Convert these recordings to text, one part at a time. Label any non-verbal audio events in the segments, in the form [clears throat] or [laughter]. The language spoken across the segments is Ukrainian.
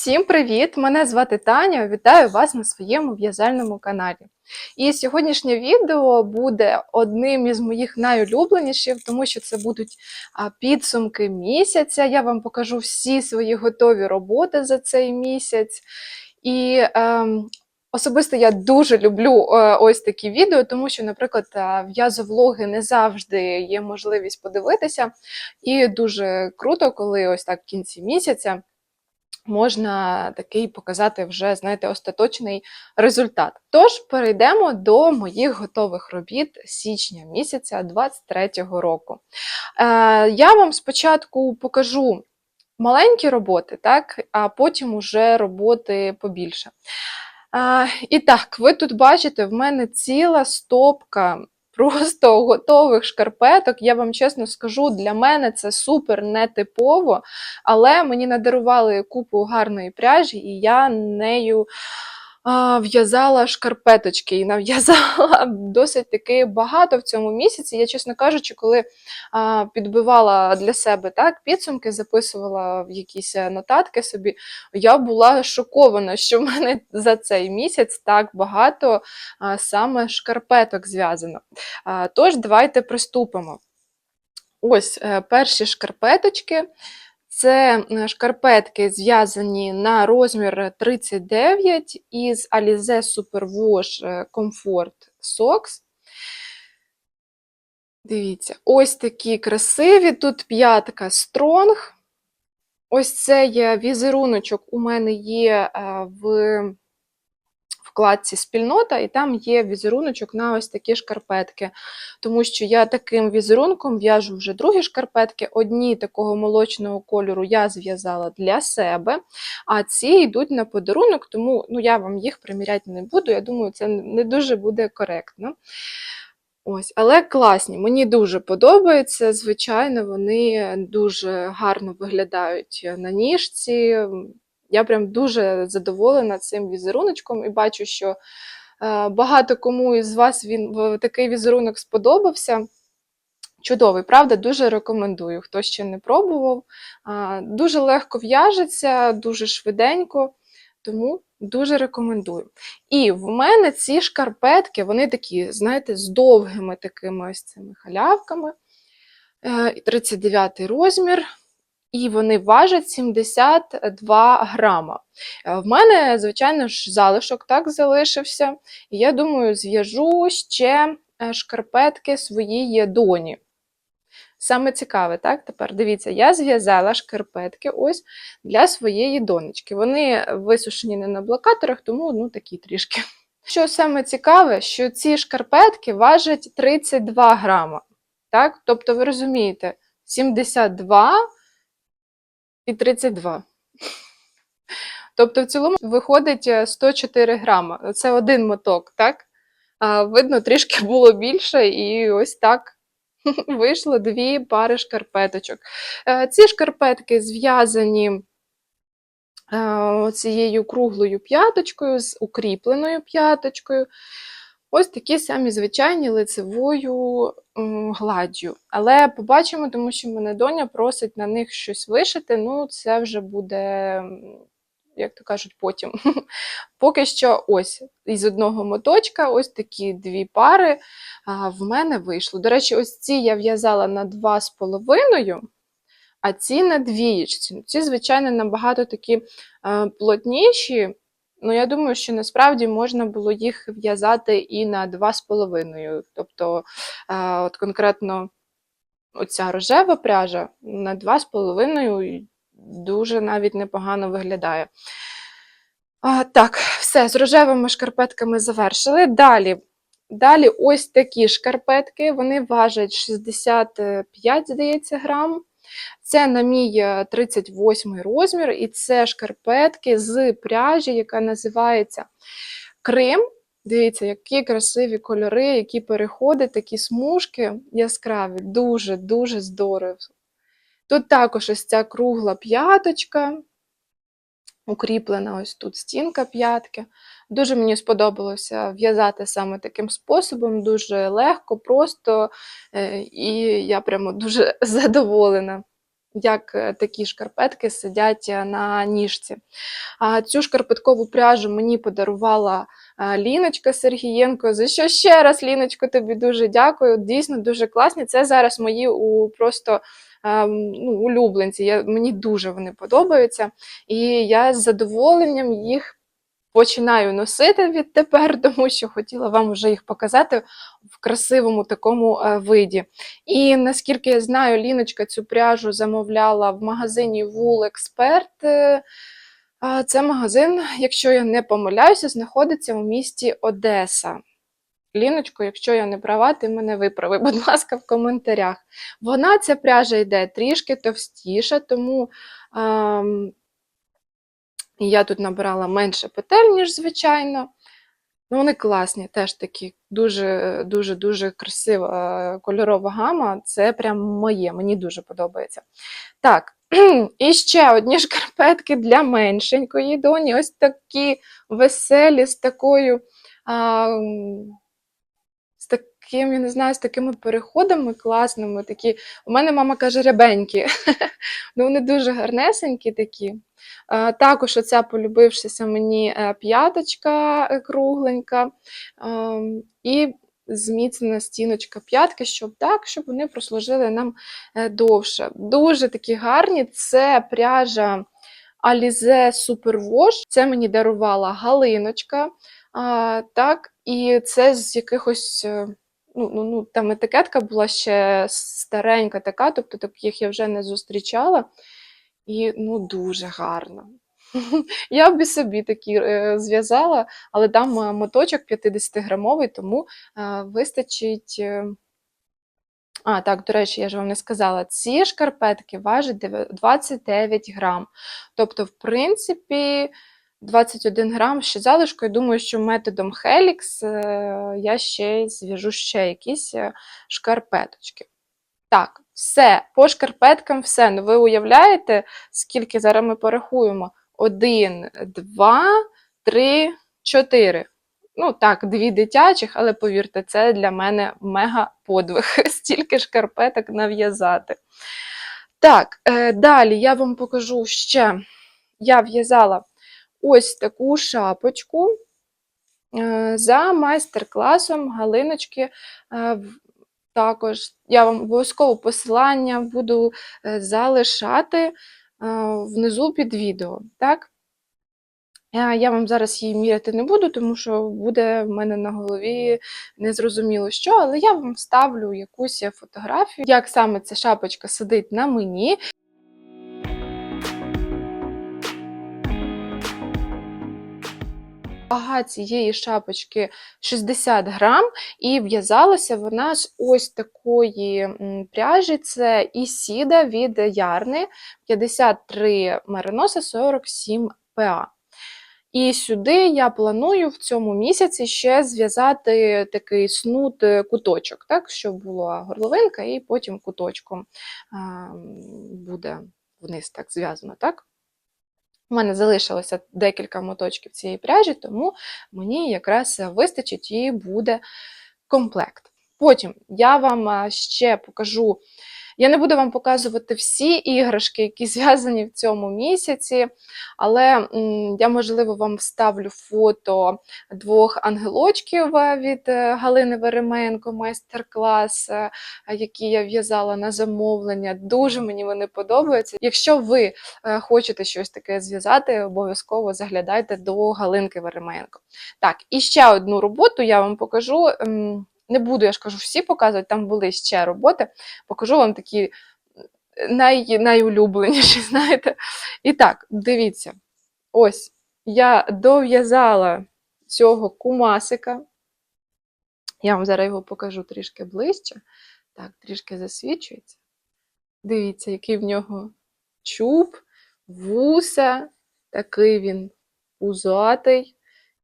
Всім привіт! Мене звати Таня. Вітаю вас на своєму в'язальному каналі. І сьогоднішнє відео буде одним із моїх найулюбленіших, тому що це будуть підсумки місяця. Я вам покажу всі свої готові роботи за цей місяць. І ем, особисто я дуже люблю е, ось такі відео, тому що, наприклад, е, в'язовлоги не завжди є можливість подивитися. І дуже круто, коли ось так в кінці місяця можна такий показати вже, знаєте, остаточний результат. Тож перейдемо до моїх готових робіт січня місяця 23-го року. Е, я вам спочатку покажу маленькі роботи, так, а потім уже роботи побільше. Е, і так, ви тут бачите, в мене ціла стопка просто [laughs] готових шкарпеток. Я вам чесно скажу, для мене це супер нетипово, але мені надарували купу гарної пряжі, і я нею в'язала шкарпеточки і нав'язала [laughs] досить таки багато в цьому місяці. Я, чесно кажучи, коли підбивала для себе так, підсумки, записувала в якісь е, нотатки собі, я була шокована, що в мене [laughs] за цей місяць так багато саме шкарпеток зв'язано. Тож, давайте приступимо. Ось е, перші шкарпеточки. Це е, шкарпетки зв'язані на розмір 39 із Alize Superwash е, Comfort Socks. Дивіться, ось такі красиві. Тут п'ятка Strong. Ось цей візеруночок у мене є е, в вкладці спільнота, і там є візеруночок на ось такі шкарпетки. Тому що я таким візерунком в'яжу вже другі шкарпетки. Одні такого молочного кольору я зв'язала для себе, а ці йдуть на подарунок, тому ну, я вам їх приміряти не буду. Я думаю, це не дуже буде коректно. Ось, Але класні, мені дуже подобається. Звичайно, вони дуже гарно виглядають на ніжці. Я прям дуже задоволена цим візеруночком і бачу, що е, багато кому із вас він такий візерунок сподобався. Чудовий, правда, дуже рекомендую, хто ще не пробував. Дуже легко в'яжеться, дуже швиденько, тому дуже рекомендую. І в мене ці шкарпетки, вони такі, знаєте, з довгими такими ось цими халявками. 39 розмір і вони важать 72 грама. Е, в мене, звичайно ж, залишок так залишився. І я думаю, зв'яжу ще е, шкарпетки своїй доні. Саме цікаве, так? Тепер дивіться, я зв'язала шкарпетки ось для своєї донечки. Вони висушені не на блокаторах, тому ну, такі трішки. Що саме цікаве, що ці шкарпетки важать 32 грама. Так? Тобто, ви розумієте, 72 і 32. Тобто, в цілому виходить 104 грама. Це один моток, так? А, Видно, трішки [laughs] було більше, і ось так [laughs] вийшло дві пари шкарпеточок. Е, ці шкарпетки зв'язані е, цією круглою п'яточкою, з укріпленою п'яточкою. Ось такі самі звичайні лицевою гладдю. Але побачимо, тому що мене доня просить на них щось вишити, ну це вже буде, як то кажуть, потім. [laughs] Поки що ось із одного моточка, ось такі дві пари в мене вийшло. До речі, ось ці я в'язала на 2,5. А ці на двієчці. Ці, звичайно, набагато такі плотніші, Ну, я думаю, що насправді можна було їх в'язати і на 2,5. Тобто, от конкретно оця рожева пряжа на 2,5 дуже навіть непогано виглядає. А, Так, все, з рожевими шкарпетками завершили. Далі. Далі ось такі шкарпетки, вони важать 65, здається, грам. Це на мій 38 е, розмір, і це шкарпетки з пряжі, яка називається Крим. Дивіться, які красиві кольори, які переходи, такі смужки яскраві, дуже-дуже здорово. Тут також ось ця кругла п'яточка, укріплена ось тут стінка п'ятки. Дуже мені сподобалося в'язати саме таким способом, дуже легко, просто, е, і я прямо дуже [laughs] задоволена. як е, такі шкарпетки сидять е, на ніжці. А цю шкарпеткову пряжу мені подарувала Ліночка Сергієнко. За що ще раз, Ліночко, тобі дуже дякую. Дійсно дуже класні. Це зараз мої у просто ну, улюбленці. Я, мені дуже вони подобаються. І я з задоволенням їх починаю носити відтепер, [laughs] тому що хотіла вам вже їх показати в красивому такому е, виді. І наскільки я знаю, Ліночка цю пряжу замовляла в магазині Wool Expert. Е, Це магазин, якщо я не помиляюся, знаходиться у місті Одеса. Ліночко, якщо я не права, ти мене виправи, будь [laughs] ласка, в коментарях. Вона, ця пряжа йде трішки товстіша, тому ем, я тут набирала менше петель, ніж звичайно. Ну, вони класні, теж такі дуже дуже красива е, кольорова гама. Це прям моє, мені дуже подобається. Так, [clears throat] і ще одні [laughs] шкарпетки для меншенької доні. Ось такі веселі, з такою. А, таким, я не знаю, з такими переходами класними. Такі. У мене мама каже рябенькі. [laughs] ну, вони дуже гарнесенькі такі. Також оця полюбившися мені е, п'яточка е, кругленька. Ем, І зміцнена стіночка п'ятки, щоб так, щоб вони прослужили нам е, довше. Дуже такі гарні. Це пряжа Alize Superwash. Це мені дарувала Галиночка. Так, і це з якихось. Ну, ну, ну, там етикетка була ще старенька така, тобто таких я вже не зустрічала. І ну, дуже гарно. [laughs] Я б і собі такі е, зв'язала, але там е, моточок 50-грамовий, тому е, вистачить. е, А, так, до речі, я ж вам не сказала, ці шкарпетки важать 29 грам. Тобто, в принципі, 21 грам ще залишку. Я думаю, що методом Helix е, я ще зв'яжу ще якісь е, шкарпеточки. Так, все, по шкарпеткам все. Ну ви уявляєте, скільки зараз ми порахуємо? Один, два, три, чотири. Ну так, дві дитячих, але повірте, це для мене мега подвиг. [laughs] Стільки шкарпеток нав'язати. Так, е, далі я вам покажу ще. Я в'язала ось таку шапочку е, за майстер-класом Галиночки. е, також я вам обов'язково посилання буду е, залишати внизу під відео. Так? Я вам зараз її міряти не буду, тому що буде в мене на голові незрозуміло що, але я вам вставлю якусь фотографію, як саме ця шапочка сидить на мені. Вага цієї шапочки 60 грам, і в'язалася вона з ось такої пряжі. Це Ісіда від Ярни 53 мериноса 47 ПА. І сюди я планую в цьому місяці ще зв'язати такий снуд е, куточок, так, щоб була горловинка, і потім куточком буде вниз так зв'язано. так? У мене залишилося декілька моточків цієї пряжі, тому мені якраз вистачить і буде комплект. Потім я вам ще покажу. Я не буду вам показувати всі іграшки, які зв'язані в цьому місяці, але я, можливо, вам вставлю фото двох ангелочків е, від е, Галини Веременко, майстер-клас, е, які я в'язала на замовлення. Дуже мені вони подобаються. Якщо ви хочете щось таке зв'язати, обов'язково заглядайте до Галинки Веременко. Так, і ще одну роботу я вам покажу. Не буду, я ж кажу, всі показувати, там були ще роботи. Покажу вам такі най, найулюбленіші, [laughs] знаєте. І так, дивіться, ось я дов'язала цього кумасика. Я вам зараз його покажу трішки ближче. Так, трішки засвічується. Дивіться, який в нього чуб, вуса, такий він пузатий.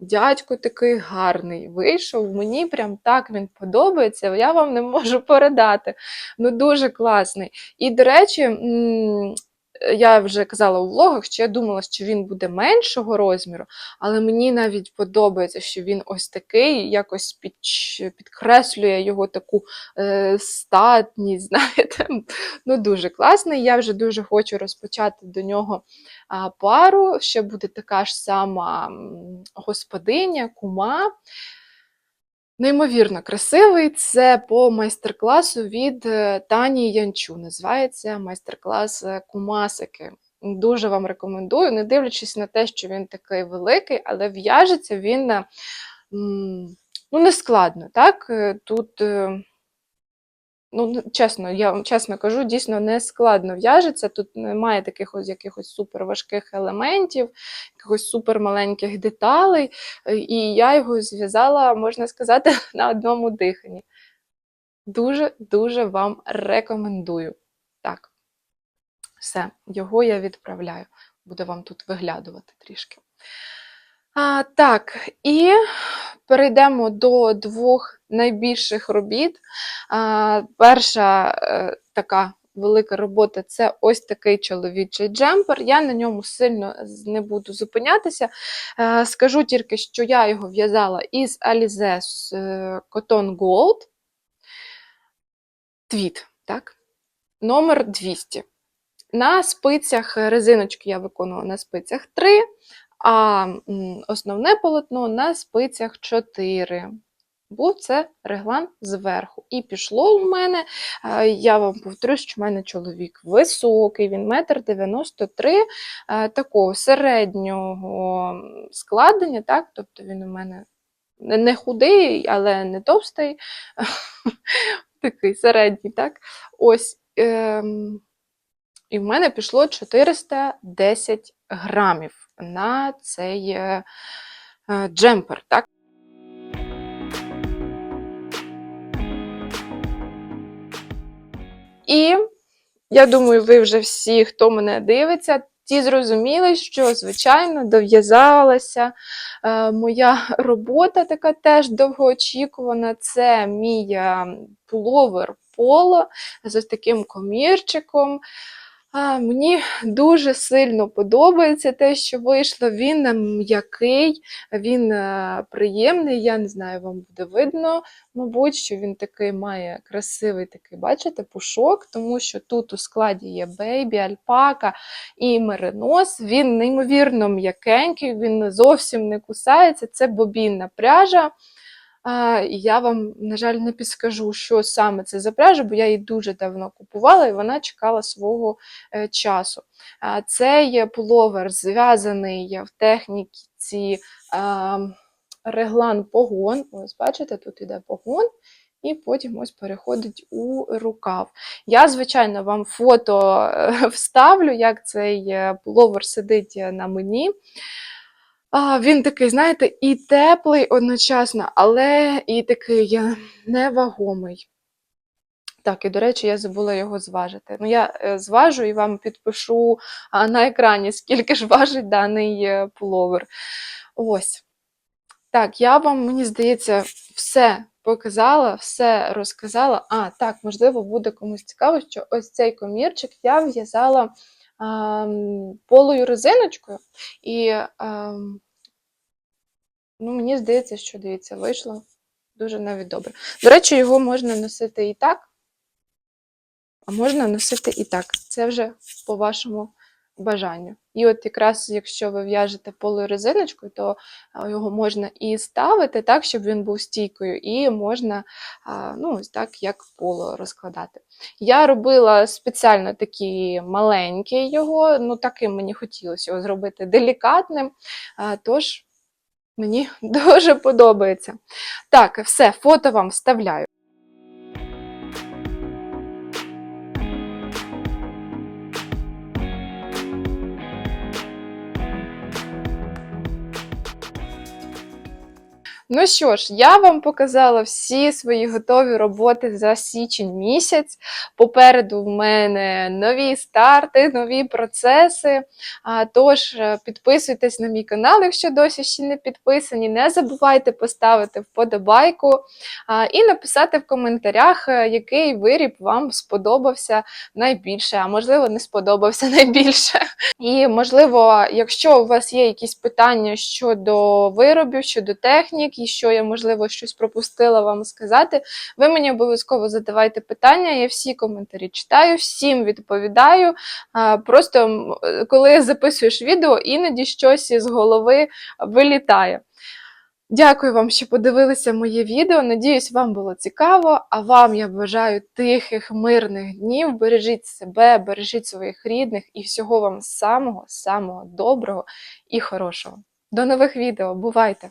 Дядько такий гарний вийшов. Мені прям так він подобається. Я вам не можу [laughs] передати. Ну, дуже класний. І, до речі, я вже казала у влогах, що я думала, що він буде меншого розміру, але мені навіть подобається, що він ось такий, якось підч- підкреслює його таку е, статність, [laughs] знаєте. Ну, дуже класний. Я вже дуже хочу розпочати до нього а, пару. Ще буде така ж сама господиня, кума. Неймовірно красивий. Це по майстер-класу від е, Тані Янчу. Називається майстер-клас е, Кумасики. Дуже вам рекомендую, не дивлячись на те, що він такий великий, але в'яжеться він ну, не складно. Так? Е, Тут, ну, чесно, я вам чесно кажу, дійсно не складно в'яжеться. Тут немає таких ось якихось суперважких елементів, якихось супермаленьких деталей. І я його зв'язала, можна сказати, [laughs] на одному диханні. Дуже-дуже вам рекомендую. Так, все, його я відправляю. Буде вам тут виглядувати трішки. А, так, і перейдемо до двох найбільших робіт. Перша е, така велика робота це ось такий чоловічий джемпер. Я на ньому сильно не буду зупинятися. Е, скажу тільки, що я його в'язала із Alize е, Cotton Gold. Твіт, так? Номер 200. На спицях резиночки я виконувала на спицях 3, а основне полотно на спицях 4. Був це реглан зверху. І пішло у мене, е, я вам повторю, що в мене чоловік високий, він метр 93, е, такого середнього складення, так? тобто він у мене не худий, але не товстий, [laughs] такий середній, так? Ось. Ем... І в мене пішло 410 грамів на цей е, джемпер. Так? І я думаю, ви вже всі, хто мене дивиться, ті зрозуміли, що, звичайно, дов'язалася е, моя робота, така теж довгоочікувана. Це мій е, пуловер поло з таким комірчиком. Мені дуже сильно подобається те, що вийшло. Він е, м'який, він е, приємний. Я не знаю, вам буде видно, мабуть, що він такий має красивий такий, бачите, пушок, тому що тут у складі є бейбі, альпака і меринос. Він неймовірно м'якенький, він зовсім не кусається. Це бобінна пряжа. Я вам, на жаль, не підскажу, що саме це за пряжа, бо я її дуже давно купувала і вона чекала свого е, часу. Цей пуловер зв'язаний в техніці реглан погон. Ось бачите, тут іде погон. І потім ось переходить у рукав. Я, звичайно, вам фото е, [laughs] вставлю, як цей е, пуловер сидить на мені. Він такий, знаєте, і теплий одночасно, але і такий невагомий. Так, і до речі, я забула його зважити. Ну, я е, зважу і вам підпишу на екрані, скільки ж важить даний е, пуловер. Ось. Так, я вам, мені здається, все показала, все розказала. А, так, можливо, буде комусь цікаво, що ось цей комірчик я в'язала полою резиночкою. І ну, мені здається, що дивіться, вийшло дуже навіть добре. До речі, його можна носити і так, а можна носити і так. Це вже по вашому бажанню. І от якраз, якщо ви в'яжете полурезиночкою, то його можна і ставити так, щоб він був стійкою, і можна ну, так, як поло розкладати. Я робила спеціально такий маленький його, ну таким мені хотілося його зробити делікатним. Тож мені [laughs] дуже подобається. Так, все, фото вам вставляю. Ну що ж, я вам показала всі свої готові роботи за січень місяць. Попереду в мене нові старти, нові процеси. Тож е, підписуйтесь на мій канал, якщо досі ще не підписані. Не забувайте поставити вподобайку і написати в коментарях, е, який виріб вам сподобався найбільше, а можливо, не сподобався [laughs] найбільше. І можливо, якщо у вас є якісь питання щодо виробів, щодо технік, і що я, можливо, щось пропустила вам сказати, ви мені обов'язково задавайте питання. Я всі коментарі читаю, всім відповідаю. Просто коли записуєш відео, іноді щось із голови вилітає. Дякую вам, що подивилися моє відео. Надіюсь, вам було цікаво. А вам я бажаю тихих, мирних днів. Бережіть себе, бережіть своїх рідних і всього вам самого, самого доброго і хорошого. До нових відео. Бувайте!